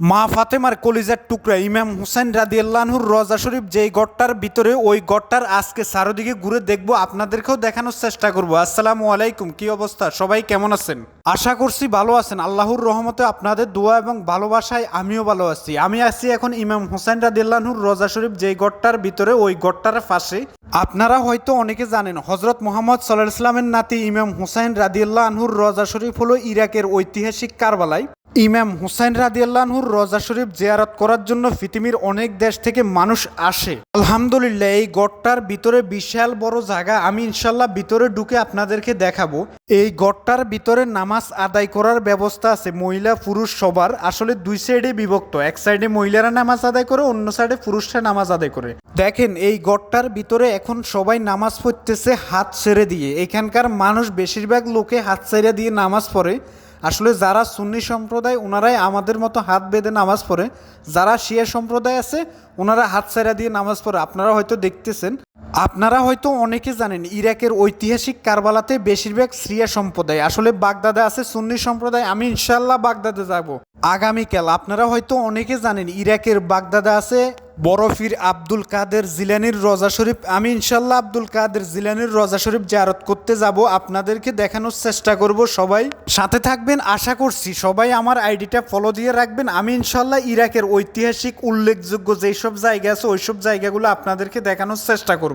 মা ফাতেমার কলিজার টুকরা, ইমাম হুসেন রাদিয়াল্লাহুর রজা শরীফ, যেই গড়টার ভিতরে, ওই গড়টার আজকে চারোদিকে ঘুরে দেখব, আপনাদেরকেও দেখানোর চেষ্টা করব। আসসালামু আলাইকুম, কি অবস্থা? সবাই কেমন আছেন? আশা করছি ভালো আছেন। আল্লাহর রহমতে আপনাদের দোয়া এবং ভালোবাসায় আমিও ভালো আছি। আমি আছি এখন ইমাম হুসেন রাদিয়াল্লাহুর রজা শরীফ, যেই গড়টার ভিতরে, ওই গড়টার পাশে। আপনারা হয়তো অনেকে জানেন হজরত মোহাম্মদ সাল্লাহ ইসলামের নাতি ইমাম হুসাইন রাদিয়াল্লাহ আনহুর রজা শরীফ হলো ইরাকের ঐতিহাসিক কারবালায়। ইমাম হুসাইন রাদিয়াল্লাহুর রজা শরীফ জিয়ারত করার জন্য পৃথিবীর অনেক দেশ থেকে মানুষ আসে। আলহামদুলিল্লাহ, এই গড়টার ভিতরে বিশাল বড় জায়গা আমি ইনশাল্লাহ ভিতরে ঢুকে আপনাদেরকে দেখাবো। এই গড়টার ভিতরে নামাজ আদায় করার ব্যবস্থা আছে, মহিলা পুরুষ সবার। আসলে দুই সাইডে বিভক্ত, এক সাইডে মহিলারা নামাজ আদায় করে, অন্য সাইডে পুরুষরা নামাজ আদায় করে। দেখেন, এই গড়টার ভিতরে এখন সবাই নামাজ পড়তেছে হাত ছেড়ে দিয়ে। এখানকার মানুষ বেশিরভাগ লোকে হাত ছেড়ে দিয়ে নামাজ পড়ে। আসলে যারা সুন্নি সম্প্রদায় ওনারাই আমাদের মতো হাত বেঁধে নামাজ পড়ে। যারা শিয়া সম্প্রদায় আছে ওনারা হাত ছাড়া দিয়ে নামাজ পড়ে। আপনারা হয়তো দেখতেছেন আপনারা হয়তো অনেকে জানেন, ইরাকের ঐতিহাসিক কারবালাতে বেশিরভাগ সিরিয়া সম্প্রদায়। আসলে বাগদাদে আছে, সুন্নি সম্প্রদায়। আমি ইনশাল্লাহ বাগদাদে যাব। আগামীকাল আপনারা হয়তো অনেকে জানেন, ইরাকের বাগদাদে আছে বরফির আব্দুল কাদের জিলানির রজা শরীফ। আমি ইনশাল্লাহ আব্দুল কাদের জিলানির রজা শরীফ জারত করতে যাব। আপনাদেরকে দেখানোর চেষ্টা করব সবাই। সাথে থাকবেন, আশা করছি সবাই আমার আইডিটা ফলো দিয়ে রাখবেন। আমি ইনশাল্লাহ ইরাকের ঐতিহাসিক উল্লেখযোগ্য যেসব জায়গা আছে, ওইসব জায়গাগুলো আপনাদেরকে দেখানোর চেষ্টা করব।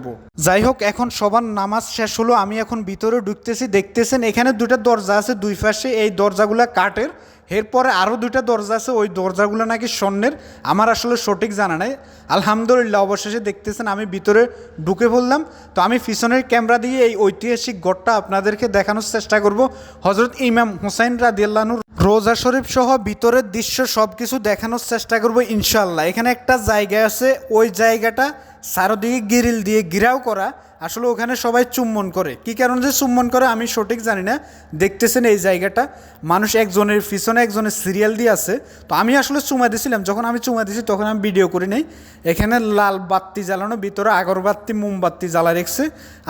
যাই হোক এখন সবার নামাজ শেষ হলো, আমি এখন ভিতরে ঢুকতেছি, দেখতেছেন এখানে দুটো দরজা আছে দুই পাশে, এই দরজাগুলো কাঠের, এরপরে আরও দুইটা দরজা আছে, ওই দরজাগুলো নাকি স্বর্ণের, আমার আসলে সঠিক জানা নাই। আলহামদুলিল্লাহ, অবশেষে দেখতেছেন আমি ভিতরে ঢুকে পড়লাম। তো আমি পিছনের ক্যামেরা দিয়ে এই ঐতিহাসিক গড়টা আপনাদেরকে দেখানোর চেষ্টা করব। হজরত ইমাম হুসাইন রাদিয়াল্লানুর রোজা শরীফ সহ ভিতরের দৃশ্য সব কিছু দেখানোর চেষ্টা করব ইনশাল্লাহ এখানে একটা জায়গা আছে, ওই জায়গাটা চারোদিকে গিরিল দিয়ে ঘিরাও করা আসলে ওখানে সবাই চুম্বন করে। কি কারণে যে চুম্বন করে আমি সঠিক জানি না। দেখতেছেন এই জায়গাটা। মানুষ একজনের পিছনে একজনের সিরিয়াল দিয়ে আছে। তো আমি আসলে চুমা দিয়েছিলাম যখন আমি চুমা দিয়েছি তখন আমি ভিডিও করি নাই। এখানে লাল বাত্তি জ্বালানো, ভিতরে আগরবাত্তি মোমবাতি জ্বালা রেখছে।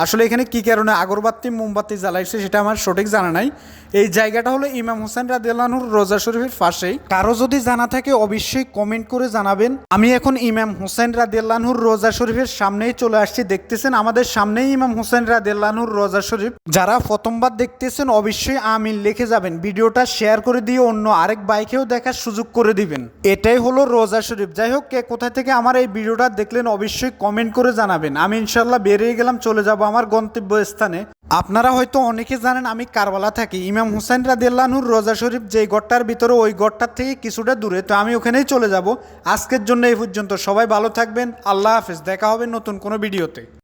আসলে এখানে কি কারণে আগরবাতি, মোমবাতি জ্বালাইছে সেটা আমার সঠিক জানা নাই। এই জায়গাটা হলো ইমাম হোসেন রাদিয়াল্লাহুর রোজা শরীফের পাশেই। কারও যদি জানা থাকে অবশ্যই কমেন্ট করে জানাবেন। আমি এখন ইমাম হোসেন রাদিয়াল্লাহুর রোজা শরীফের সামনেই চলে আসছি। দেখতেছেন আমাদের সামনেই ইমাম হোসেন রাদিয়াল্লাহুর রোজা শরীফ। যারা প্রথমবার দেখতেছেন, অবশ্যই আমিন লিখে যাবেন। ভিডিওটা শেয়ার করে দিয়ে অন্য আরেক বাইকেও দেখার সুযোগ করে দিবেন। এটাই হলো রোজা শরীফ। যাই হোক, কে কোথা থেকে আমার এই ভিডিওটা দেখলেন, অবশ্যই কমেন্ট করে জানাবেন। আমি ইনশাল্লাহ বেরিয়ে গেলাম, চলে যাব আমার গন্তব্য স্থানে আপনারা হয়তো অনেকে জানেন, আমি কারবালা থাকি। ইমাম হুসাইন রাদিয়াল্লাহুর রোজা শরীফ যে গড়টার ভিতরে, ওই গড়টার থেকে কিছুটা দূরে। তো আমি ওখানেই চলে যাব। আজকের জন্য এই পর্যন্ত। সবাই ভালো থাকবেন। আল্লাহ হাফেজ। দেখা হবে নতুন কোনো ভিডিওতে।